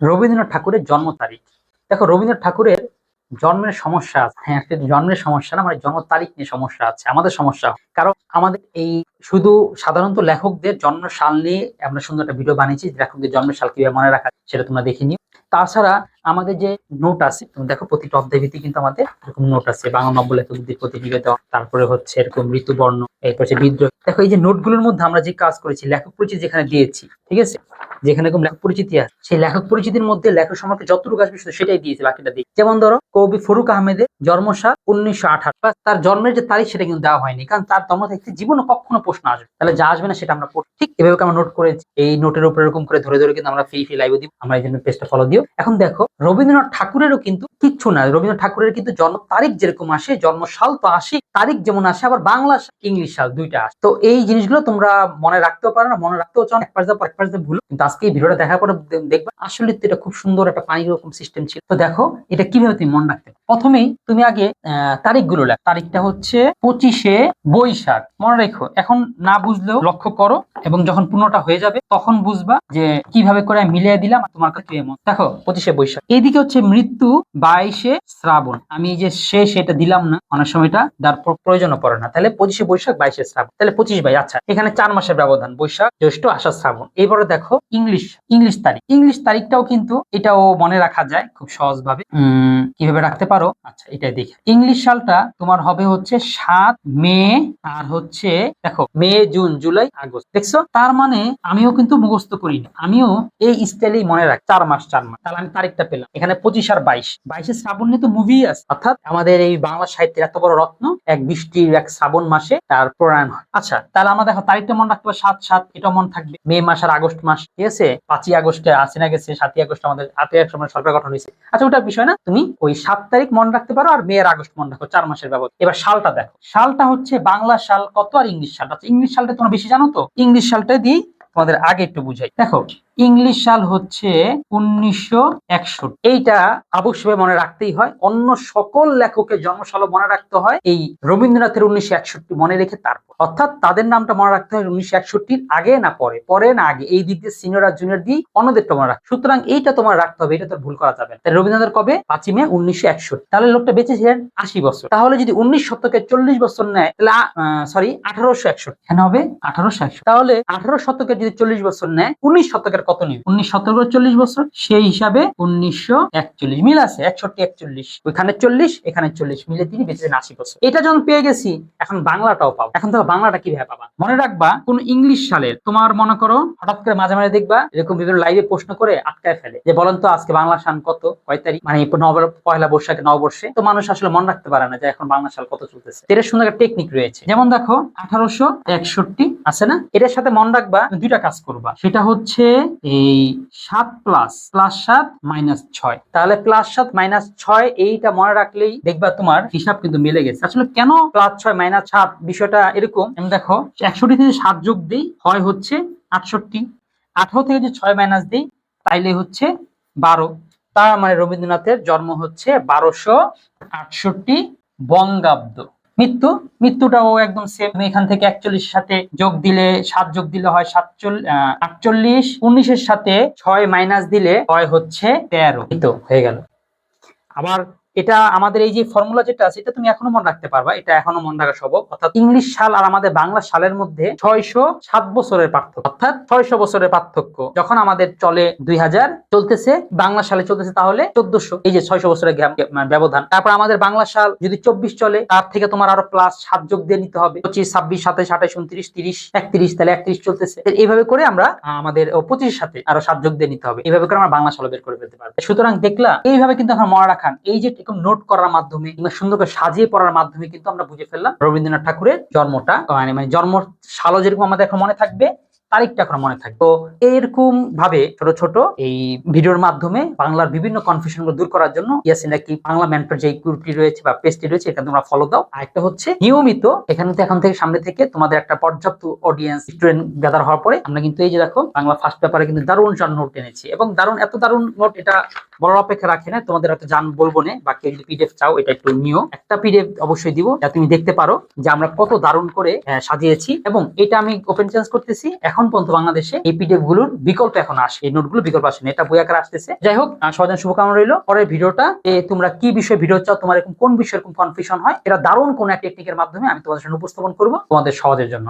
রবীন্দ্রনাথ ঠাকুরের জন্ম তারিখ। দেখো, রবীন্দ্রনাথ ঠাকুরের জন্মের সমস্যা আছে। হ্যাঁ জন্মের সমস্যা না মানে জন্ম তারিখ নিয়ে সমস্যা আছে, আমাদের সমস্যা। কারণ আমাদের এই শুধু সাধারণত লেখকদের জন্ম সাল নিয়ে আমরা সুন্দর একটা ভিডিও বানিয়েছি লেখকদের জন্মের সাল কীভাবে মনে রাখা সেটা তোমরা দেখে নিও। তাছাড়া আমাদের যে নোট আছে, তুমি দেখো প্রতিটা অধ্যায় ভিত্তিক কিন্তু আমাদের এরকম নোট আছে। বাংলা নব্য লেখকদের প্রতি নিবেদন তারপরে হচ্ছে এরকম ঋতুবর্ণ এরপর হচ্ছে বিদ্রোহ। দেখো, এই যে নোটগুলোর মধ্যে আমরা যে কাজ করেছি, লেখক পরিচিতি যেখানে দিয়েছি, ঠিক আছে? যেখানে এরকম লেখক পরিচিতি আছে সেই লেখক পরিচিতির মধ্যে লেখক সম্পর্কে যতটুকু আসবে শুধু সেটাই দিয়েছে বাকিটা দিই যেমন ধরো কবি ফরুক আহমেদের জন্মসাল উনিশশো আঠারো তার জন্মের যে তারিখ সেটা কিন্তু দেওয়া হয়নি কারণ তার জন্ম থেকে জীবনে কখনো প্রশ্ন আসবে তাহলে যা আসবে না সেটা আমরা ঠিক এভাবে আমরা নোট করেছি। এই নোটের উপর এরকম করে ধরে ধরে কিন্তু আমরা ফ্রি ফ্রি লাইভ দিব। আমরা এই জন্য পেজটা ফলো দিও। এখন দেখো রবীন্দ্রনাথ ঠাকুরেরও কিন্তু কিচ্ছু না। রবীন্দ্রনাথ ঠাকুরের কিন্তু জন্ম তারিখ যেরকম আসে জন্ম সাল তো আসে তারিখ যেমন আসে আবার বাংলা সাল, ইংলিশ সাল দুইটা আসে। তো এই জিনিসগুলো তোমরা মনে রাখতেও পারো না মনে রাখতেও চাও এক পাশ দাও এক পাশ দিয়ে ভুলো। কিন্তু আজকে ভিডিওটা দেখার পরে দেখবা আসলে তো এটা খুব সুন্দর একটা পানির রকম সিস্টেম ছিল। তো দেখো, এটা কীভাবে তুমি মনে রাখতে পারো? প্রথমেই তুমি আগে তারিখগুলো লেখ। তারিখটা হচ্ছে পঁচিশে বৈশাখ। মনে রেখো, এখন না বুঝলেও লক্ষ্য করো এবং যখন পূর্ণটা হয়ে যাবে তখন বুঝবা যে কীভাবে করে মিলিয়ে দিলাম তোমার কাছে এমন। দেখো, পঁচিশে বৈশাখ। এইদিকে হচ্ছে মৃত্যু বাইশে শ্রাবণ। আমি যে শেষ এটা দিলাম না, অনেক সময় এটা তার প্র- প্রয়োজনও পড়ে না। তাহলে পঁচিশে বৈশাখ, বাইশে শ্রাবণ। তাহলে পঁচিশ বাই আচ্ছা এখানে চার মাসের ব্যবধান, বৈশাখ, জ্যৈষ্ঠ, আষাঢ়, শ্রাবণ। এবারে দেখো ইংলিশ ইংলিশ তারিখ। ইংলিশ তারিখটাও কিন্তু এটাও মনে রাখা যায় খুব সহজ ভাবে কীভাবে রাখতে পারো? আচ্ছা এটাই দেখি। ইংলিশ সালটা তোমার হবে হচ্ছে সাত মে আর হচ্ছে, দেখো, মে, জুন, জুলাই, আগস্ট। দেখছ? তার মানে আমিও কিন্তু মুখস্থ করিনি আমিও এই স্টাইলেই মনে রাখ। চার মাস চার মাস। তাহলে আমি তারিখটা পেলাম। এখানে পঁচিশ আর বাইশ। বাইশে শ্রাবণ নিয়ে তো মুভি আছে। অর্থাৎ আমাদের এই বাংলা সাহিত্যের এত বড় রত্ন, এক বৃষ্টির এক শ্রাবণ মাসে তার প্রণয়ন হয়। আচ্ছা তাহলে আমরা দেখো তারিখটা মনে রাখতে হবে সাত সাত। এটা মনে থাকবে মে মাস আর আগস্ট মাস। ঠিক আছে পাঁচই আগস্টে আসিনা গেছে সাতই আগস্ট আমাদের আটই আগস্ট আমাদের সরকার গঠন হয়েছে। আচ্ছা ওটা বিষয় না, তুমি ওই সাত তারিখ মনে রাখতে পারো আর মেয়ের আগস্ট মনে রাখো, চার মাসের ব্যাপার এবার সালটা দেখো। সালটা হচ্ছে বাংলা সাল কত আর ইংলিশ সালটা আচ্ছা ইংলিশ সালটা তোমরা বেশি জানো তো? ইংলিশ সালটা দিই তোমাদের আগে একটু বুঝাই। দেখো ইংলিশ সাল হচ্ছে উনিশশো একষট্টি। এইটা অবশ্যই মনে রাখতেই হয়। অন্য সকল লেখকের জন্মসাল মনে রাখতে হয় এই রবীন্দ্রনাথের উনিশশো একষট্টি মনে রেখে তারপর। অর্থাৎ তাদের নামটা মনে রাখতে হয় উনিশশো আগে না পরে? পরে না আগে? এই দিক দিয়ে সিনিয়র আর জুনিয়র দিয়ে অন্যদেরটা মনে রাখ সুতরাং এইটা তোমার রাখতে হবে, এটা তোর ভুল করা যাবে। তাই রবীন্দ্রনাথের কবে? পাঁচই মে উনিশশো একষট্টি। তাহলে লোকটা বেঁচে ছিলেন আশি বছর। তাহলে যদি উনিশ শতকের চল্লিশ বছর নেয়, তাহলে সরি আঠারোশো একষট্টি। হবে? আঠারোশো একষট্টি। তাহলে আঠারো শতকের যদি চল্লিশ বছর নেয়, উনিশ শতকের কত নিবে? উনিশ শতকের চল্লিশ বছর, সেই হিসাবে উনিশশো একচল্লিশ। মিল আছে, একষট্টি, একচল্লিশ। ওইখানে চল্লিশ, এখানে চল্লিশ। মিলে তিনি বেঁচেছেন আশি বছর। এটা যখন পেয়ে গেছি, এখন বাংলাটাও পাবো। এখন তো বাংলাটা কীভাবে পাবা? মনে রাখবা, কোন ইংলিশ সালের, তোমার মনে করো, হঠাৎ করে মাঝে মাঝে দেখবা, এরকম বিভিন্ন লাইভে প্রশ্ন করে আটকায় ফেলে। যে বলেন তো, আজকে বাংলা সাল কত? কয় তারিখ? মানে পয়লা বৈশাখে নববর্ষে। তো মানুষ আসলে মনে রাখতে পারে না যে এখন বাংলা সাল কত চলতেছে। এর সুন্দর একটা টেকনিক রয়েছে। যেমন দেখো, আঠারোশো একষট্টি, আছে না? এটার সাথে মনে রাখবা দুইটা কাজ করবা। সেটা হচ্ছে এই সাত প্লাস প্লাস সাত মাইনাস ছয়। তাহলে প্লাস সাত মাইনাস ছয়, এইটা মনে রাখলেই দেখবা তোমার হিসাব কিন্তু মিলে গেছে। আসলে কেন প্লাস ছয় মাইনাস সাত বিষয়টা এরকম? দেখো, একষট্টি থেকে সাত যোগ দিই, হয় হচ্ছে আটষট্টি। আঠারো থেকে যে ছয় মাইনাস দিই, তাইলে হচ্ছে বারো। তার মানে রবীন্দ্রনাথের জন্ম হচ্ছে বারোশো আটষট্টি বঙ্গাব্দ। মৃত্যু, মৃত্যুটাও একদম সেম এখান থেকে একচল্লিশ সাথে যোগ দিলে সাত যোগ দিলে হয় সাতচল্লিশ আটচল্লিশ। উনিশের সাথে ছয় মাইনাস দিলে হয় হচ্ছে তেরো। হয়ে গেল। আবার এটা আমাদের এই যে ফর্মুলা যেটা আছে, এটা তুমি এখনও মনে রাখতে পারবা, এটা এখনও মনে রাখা সম্ভব। অর্থাৎ ইংলিশ সাল আর আমাদের বাংলা সালের মধ্যে ছয়শো সাত বছরের পার্থক্য। অর্থাৎ ছয়শো বছরের পার্থক্য। যখন আমাদের চলে দুই হাজার, চলতেছে, বাংলা সালে চলতেছে তাহলে চোদ্দশো। এই যে ছয়শো বছরের ব্যবধান। তারপর আমাদের বাংলা সাল যদি চব্বিশ চলে, তার থেকে তোমার আরও প্লাস সাত যোগ দিয়ে নিতে হবে। পঁচিশ, ছাব্বিশ সাতাশ আঠাশ উনত্রিশ, তিরিশ, একত্রিশ, তাহলে একত্রিশ চলতেছে। এইভাবে করে আমরা আমাদের পঁচিশ সাথে আরও সাত যোগ দিয়ে নিতে হবে। এইভাবে করে আমরা বাংলা সাল বের করে ফেলতে পারব। সুতরাং দেখলা, এইভাবে কিন্তু আমরা মনে রাখান এই যে এরকম নোট করার মাধ্যমে সুন্দর করে সাজিয়ে পড়ার মাধ্যমে কিন্তু আমরা বুঝে ফেললাম রবীন্দ্রনাথ ঠাকুরের জন্মটা। মানে জন্ম সালো যেরকম আমাদের এখন মনে থাকবে তারিখটা এখন মনে থাকবে। তো এরকম ভাবে ছোট ছোট এই ভিডিওর মাধ্যমে বাংলার বিভিন্ন কনফিউশনগুলো দূর করার জন্য ইয়াসিন নাকি বাংলা মেন্টর যে গ্রুপটি রয়েছে বা পেজটি রয়েছে এটা তোমরা ফলো দাও। আর একটা হচ্ছে, নিয়মিত এখানে তো এখন থেকে সামনে থেকে তোমাদের একটা পর্যাপ্ত অডিয়েন্স স্টুডেন্ট গ্যাদার হওয়ার পরে আমরা কিন্তু এই যে দেখো, বাংলা ফার্স্ট পেপারে কিন্তু দারুণ চার নোট এনেছি। এবং দারুণ, এত দারুণ নোট এটা বলার অপেক্ষা রাখে না, তোমাদের হয়তো জান বলব না, বা কেউ যদি পিডিএফ চাও, এটা একটু নিও। একটা পিডিএফ অবশ্যই দিব, যা তুমি দেখতে পারো যে আমরা কত দারুণ করে সাজিয়েছি। এবং এটা আমি ওপেন চেঞ্জ করতেছি, এখন এখন পর্যন্ত বাংলাদেশে এই পিডিএফগুলোর বিকল্প এখন আসে। এই নোটগুলো বিকল্প আসেনি এটা বই আকার আসতেছে। যাই হোক সবাই শুভকামনা রইল। পরের ভিডিওটা তোমরা কি বিষয়ে ভিডিও চাও, তোমার এরকম কোন বিষয়ে এরকম কনফিউশন হয়, এটা দারুণ কোন এক টেকনিকের মাধ্যমে আমি তোমাদের সামনে উপস্থাপন করব তোমাদের সহজের জন্য।